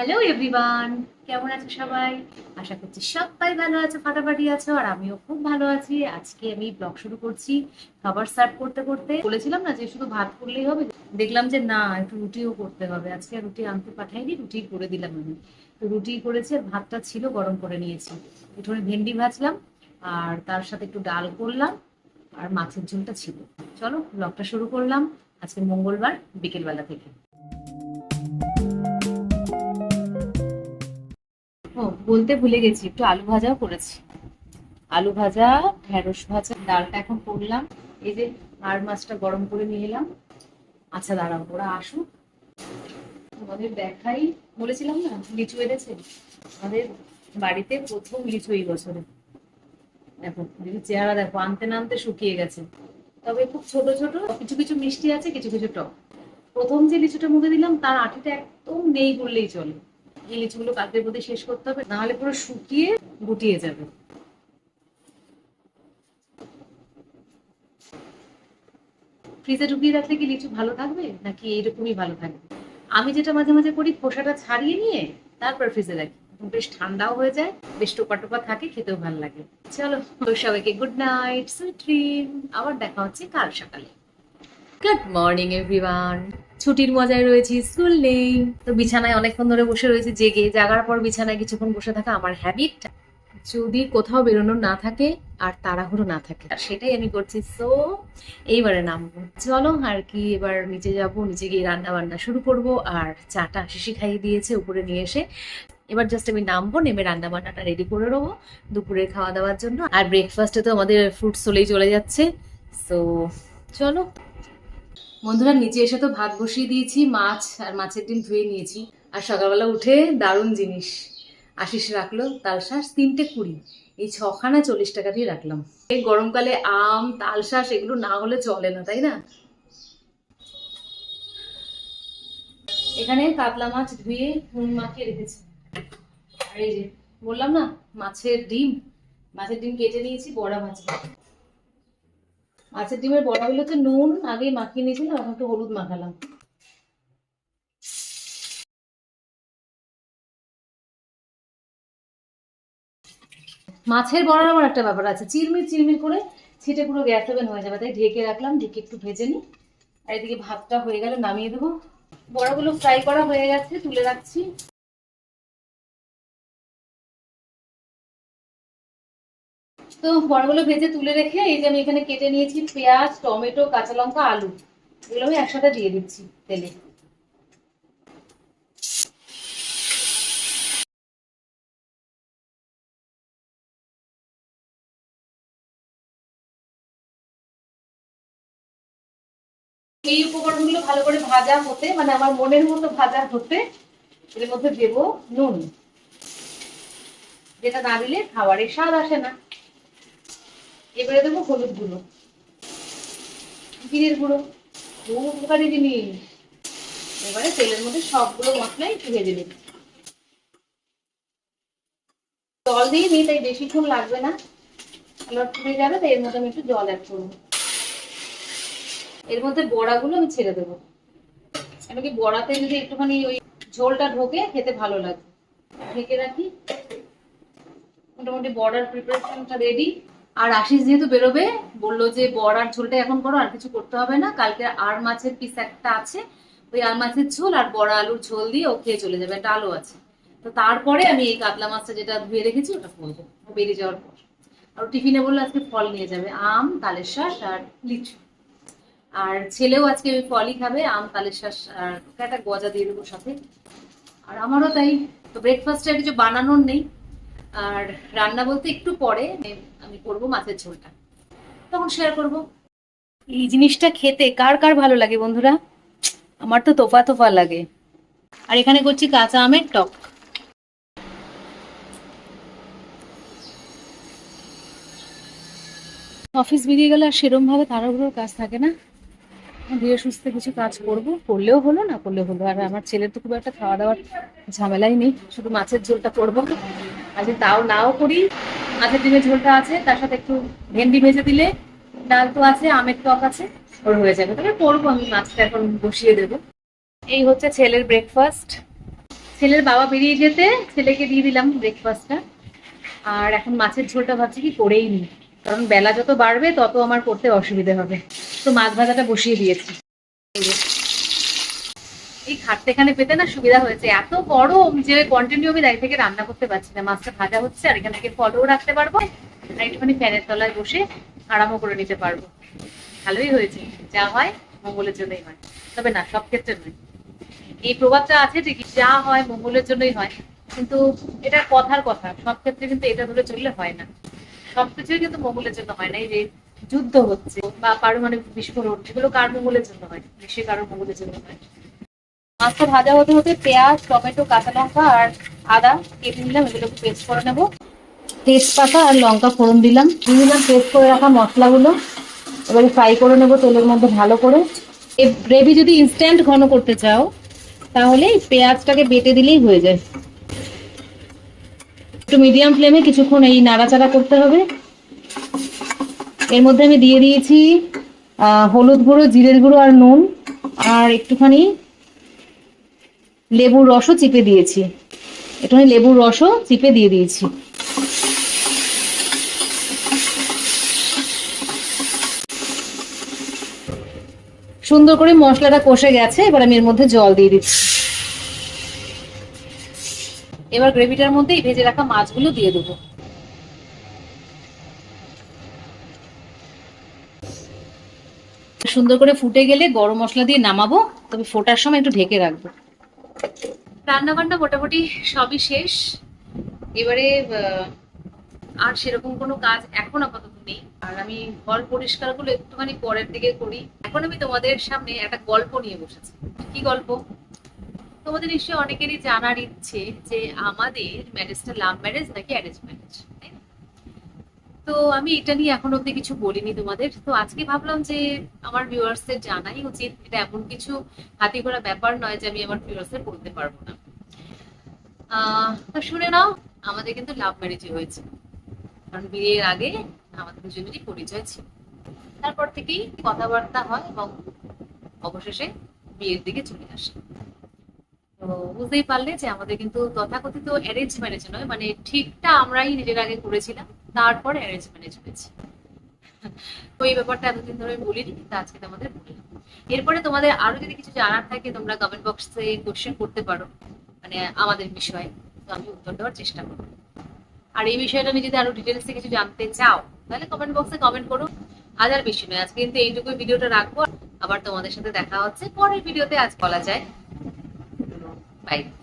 Hello everyone কেমন আছো সবাই? আশা করছি সবাই ভালো আছো, ফাটাফাটি আছো, আর আমিও খুব ভালো আছি। আজকে আমি ব্লগ শুরু করছি খাবার সার্ভ করতে করতে। বলেছিলাম না যে শুধু ভাত করলেই হবে। দেখলাম যে না, একটু রুটিও করতে হবে। আজকে রুটি আনতে পাঠাইনি রুটি করে দিলাম আমি। তো রুটি করেছি আর ভাতটা ছিল, গরম করে নিয়েছি। একটুখানি ভেন্ডি ভাজলাম, আর তার সাথে একটু ডাল করলাম, আর মাছের ঝোলটা ছিল। চলো ব্লগটা শুরু করলাম। আজকে মঙ্গলবার, বিকেলবেলা থেকে। বলতে ভুলে গেছি, একটু আলু ভাজাও করেছি। আলু ভাজা, ঢেঁড়স ভাজা, ডালটা এখন করলাম। এই যে আর মাছটা গরম করে নিয়ে এলাম। আচ্ছা দাঁড়াও, ওরা আসুক। তোমাদের দেখাই, বলেছিলাম না, লিচু এনেছে? আমাদের বাড়িতে প্রথম লিচু এই বছরে। দেখো, দেখি চেহারা দেখো, আনতে নামতে শুকিয়ে গেছে। তবে খুব ছোট ছোট, কিছু কিছু মিষ্টি আছে, কিছু কিছু টক। প্রথম যে লিচুটা মুখে দিলাম, তার আঠিটা একদম নেই বললেই চলে। এই লিচুগুলো মধ্যে শেষ করতে হবে, নাহলে পুরো শুকিয়ে গুটিয়ে যাবে। ফ্রিজে ঢুকিয়ে রাখলে কি লিচু ভালো থাকবে, নাকি এইরকমই ভালো থাকবে? আমি যেটা মাঝে মাঝে করি, খোসাটা ছাড়িয়ে নিয়ে তারপর ফ্রিজে রাখি। বেশ ঠান্ডাও হয়ে যায়, বেশ টোপা টোপা থাকে, খেতেও ভালো লাগে। চলো তো সবাইকে গুড নাইট সুইট ড্রিম আবার দেখা হচ্ছে কাল সকালে। গুড মর্নিং এভরিওয়ান ছুটির মজায় রয়েছি, স্কুল নেই। তো বিছানায় অনেকক্ষণ ধরে বসে রয়েছি, জেগে। জাগার পর বিছানায় কিছুক্ষণ বসে থাকা আমার হ্যাবিট যদি কোথাও বেরোনো না থাকে আর তাড়াহুড়ো না থাকে। আর সেটাই আমি করছি। সো এইবারে নামবো। চলো, আর কি, এবার নিচে যাব। নিচে গিয়ে রান্না বান্না শুরু করব। আর চাটা শিশি খাইয়ে দিয়েছে উপরে নিয়ে এসে। এবার জাস্ট আমি নামবো, নেমে রান্না বান্নাটা রেডি করে নেব দুপুরের খাওয়া দাওয়ার জন্য। আর ব্রেকফাস্টে তো আমাদের ফ্রুটস চলেই চলে যাচ্ছে। সো চলো। বন্ধুরা, নিচে এসে তো ভাত বসিয়ে দিয়েছি, মাছ আর মাছের ডিম ধুয়ে নিয়েছি। আর সকালবেলা উঠে দারুণ জিনিস। আশিস রাখল তালশাঁস তিনটে কুড়ি। এই ছখানা চল্লিশ টাকা দিয়ে রাখলাম। এই গরমকালে আম তালশাঁস এগুলো না হলে চলে না, তাই না? এখানে কাতলা মাছ ধুয়ে নুন মাখিয়ে রেখেছি। আর এই যে, বললাম না, মাছের ডিম। মাছের ডিম কেটে নিয়েছি, বড়া ভাজবো। মাছের ডিমের বড়াগুলোতে নুন আগেই মাখিয়ে নিয়েছিলাম, এখন একটু হলুদ মাখালাম। মাছের বড়ার আমার একটা ব্যাপার আছে, চিরমির চিরমির করে ছিটে পুরো গ্যাস ওভেন হয়ে যাবে, তাই ঢেকে রাখলাম, ঢেকে একটু ভেজে নিই। আর এদিকে ভাতটা হয়ে গেলে নামিয়ে দেবো। বড়াগুলো ফ্রাই করা হয়ে গেছে, তুলে রাখছি। তো বড়গুলো ভেজে তুলে রেখে এই যে আমি এখানে কেটে নিয়েছি পেঁয়াজ, টমেটো, কাঁচা লঙ্কা, আলু। এগুলো আমি একসাথে দিয়ে দিচ্ছি তেলে। এই উপকরণগুলো ভালো করে ভাজা হতে মানে আমার মনের মতো ভাজা হতে, এর মধ্যে দেব নুন। যেটা না দিলে খাবারের স্বাদ আসে না। এবারে দেবো হলুদ গুঁড়ো। জিরের গুঁড়ো। খুব উপকারী জিনিস। এবারে তেলের মধ্যে সবগুলো মশলাই একটু ভেজে জল দিয়ে নিই, তাই বেশিক্ষণ লাগবে না। কালার ফুটে যাবে, তাই এর মধ্যে আমি একটু জল অ্যাড করব। এর মধ্যে বড়াগুলো আমি ছেড়ে দেবো। কেন কি বড়াতে যদি একটুখানি ওই ঝোলটা ঢোকে, খেতে ভালো লাগে। ঢেকে রাখি। মোটামুটি বর্ডার প্রিপারেশনটা রেডি আর আশিস যেহেতু বেরোবে, বলল যে বড়ার ঝোলটা এখন করো, আর কিছু করতে হবে না। কালকে আর মাছের পিস একটা আছে। ওই আর মাছের ঝোল আর বড়া আলুর ঝোল দিয়ে ও খেয়ে চলে যাবে একটা আলু আছে। তো তারপরে আমি এই কাতলা মাছটা যেটা ধুয়ে রেখেছি, ওটা করব। বেরিয়ে যাওয়ার পর। আর টিফিনে বলল আজকে ফল নিয়ে যাবে, আম, তালের শাঁস আর লিচু। আর ছেলেও আজকে ওই ফলই খাবে, আম, তালের শাঁস আর একটা গজা দিয়ে দেবো সাথে। আর আমারও তাই। তো ব্রেকফাস্টে কিছু বানানোর নেই। আর রান্না বলতে একটু পরে আমি করব মাছের ঝোলটা। তখন শেয়ার করব। এই জিনিসটা খেতে কার কার ভালো লাগে বন্ধুরা? আমার তো তোফা তোফা লাগে। আর এখানে করছি কাঁচা আমের টক। অফিস বেরিয়ে গেলে আর সেরম ভাবে তাড়াহুড়োর কাজ থাকে না। ধীরে সুস্থে কিছু কাজ করব। করলেও হলো, না করলেও হলো। আর আমার ছেলের তো খুব একটা খাওয়া দাওয়ার ঝামেলাই নেই। শুধু মাছের ঝোলটা করব। আজকে তাও নাও করি। মাছের ডিমের ঝোলটা আছে, তার সাথে একটু ভেন্ডি ভেজে দিলে ডাল তো আছে, আমের টক আছে, ওর হয়ে যাবে। তবে করব আমি, মাছটা এখন বসিয়ে দেবো। এই হচ্ছে ছেলের ব্রেকফাস্ট ছেলের বাবা বেরিয়ে যেতে, ছেলেকে দিয়ে দিলাম ব্রেকফাস্টটা আর এখন মাছের ঝোলটা ভাবছি কি করেই নি কারণ বেলা যত বাড়বে, তত আমার করতে অসুবিধে হবে। তো মাছ ভাজাটা বসিয়ে দিয়েছি। এই। এই খাটতেখানে পেতে না সুবিধা হয়েছে। এত গরম যে কন্টিনিউ আমি দাঁড়িয়ে থেকে রান্না করতে পারছি না। মাছটা ভাজা হচ্ছে আর এখান থেকে ফলও রাখতে পারব আর একটুখানি ফ্যানের তলায় বসে আরামও করে নিতে পারব। ভালোই হয়েছে। যা হয় মঙ্গলের জন্যই হয়। তবে না, সব ক্ষেত্রে নয়। এই প্রভাবটা আছে ঠিকই, যা হয় মঙ্গলের জন্যই হয়। কিন্তু এটা কথার কথা। সব ক্ষেত্রে কিন্তু এটা ধরে চললে হয় না। সবকিছুই কিন্তু মঙ্গলের জন্য হয় না। এই যে যুদ্ধ হচ্ছে বা পারমাণবিক বিস্ফোরণ, এগুলো কার মঙ্গলের জন্য হয়? নিশ্চয়ই কারোর মঙ্গলের জন্য হয় মাছটা ভাজা হতে হতে পেঁয়াজ, টমেটো, কাঁচা লঙ্কা আর আদা কেটে নিলাম এগুলোকে পেস্ট করে নেব। তেজপাতা আর লঙ্কা ফোড়ন দিলাম। দিয়ে দিলাম পেস্ট করে রাখা মশলাগুলো। এবারে ফ্রাই করে নেব তেলের মধ্যে ভালো করে। এই গ্রেভি যদি ইনস্ট্যান্ট ঘন করতে চাও, তাহলে পেঁয়াজটাকে বেটে দিলেই হয়ে যায়। একটু মিডিয়াম ফ্লেমে কিছুক্ষণ এই নাড়াচাড়া করতে হবে। এর মধ্যে আমি দিয়ে দিয়েছি হলুদ গুঁড়ো, জিরের গুঁড়ো আর নুন। আর একটুখানি লেবুর রসও চিপে দিয়েছি। একটুখানি লেবুর রসও চিপে দিয়ে দিয়েছি। সুন্দর করে মশলাটা কষে গেছে, এবার আমি এর মধ্যে জল দিয়ে দিচ্ছি। এবার গ্রেভিটার মধ্যে ভেজে রাখা মাছগুলো দিয়ে দেবো। সুন্দর করে ফুটে গেলে গরম মশলা দিয়ে নামাবো, তবে ফোটার সময় একটু ঢেকে রাখব। রান্না বান্না মোটামুটি সবই শেষ। এবারে আর সেরকম কোনো কাজ এখন আপাতত নেই। আর আমি ঘর পরিষ্কারগুলো একটুখানি পরের দিকে করি। এখন আমি তোমাদের সামনে একটা গল্প নিয়ে বসেছি। কি গল্প? তোমাদের নিশ্চয়ই অনেকেরই জানার ইচ্ছে যে আমাদের ম্যারেজটা লাভ ম্যারেজ নাকি অ্যারেঞ্জ ম্যারেজ তো আমি এটা নিয়ে এখন অব্দি কিছু বলিনি তোমাদের। তো আজকে ভাবলাম যে আমার ভিউয়ার্সদের জানাই উচিত এটা এমন কিছু হাতি করা ব্যাপার নয় যে আমি আমার ভিউয়ার্সদের বলতে পারব না। তো শুনে নাও, আমাদের কিন্তু লাভ ম্যারেজই হয়েছে। কারণ বিয়ের আগে আমাদের দুজনেরই পরিচয় ছিল। তারপর থেকেই কথাবার্তা হয় এবং অবশেষে বিয়ের দিকে চলে আসে। বুঝতেই পারলে যে আমাদের কিন্তু তথাকথিত অ্যারেঞ্জ ম্যারেজ নয় মানে ঠিকটা আমরাই নিজের আগে করেছিলাম, তারপরে অ্যারেঞ্জ ম্যারেজ হয়েছে। তো এই ব্যাপারটা এতদিন ধরে বলিনি, কিন্তু আজকে তোমাদের বললাম। এরপরে তোমাদের আরও যদি কিছু জানার থাকে, তোমরা কমেন্ট বক্সে কোশ্চেন করতে পারো মানে আমাদের বিষয়ে, তো আমি উত্তর দেওয়ার চেষ্টা করব। আর এই বিষয়টা আমি যদি আরও ডিটেলসে কিছু জানতে চাও, তাহলে কমেন্ট বক্সে কমেন্ট করো। আজ আর বেশি নয়, আজকে কিন্তু এইটুকুই ভিডিওটা রাখব। আবার তোমাদের সাথে দেখা হচ্ছে পরের ভিডিওতে আজ বলা যায়। Bye.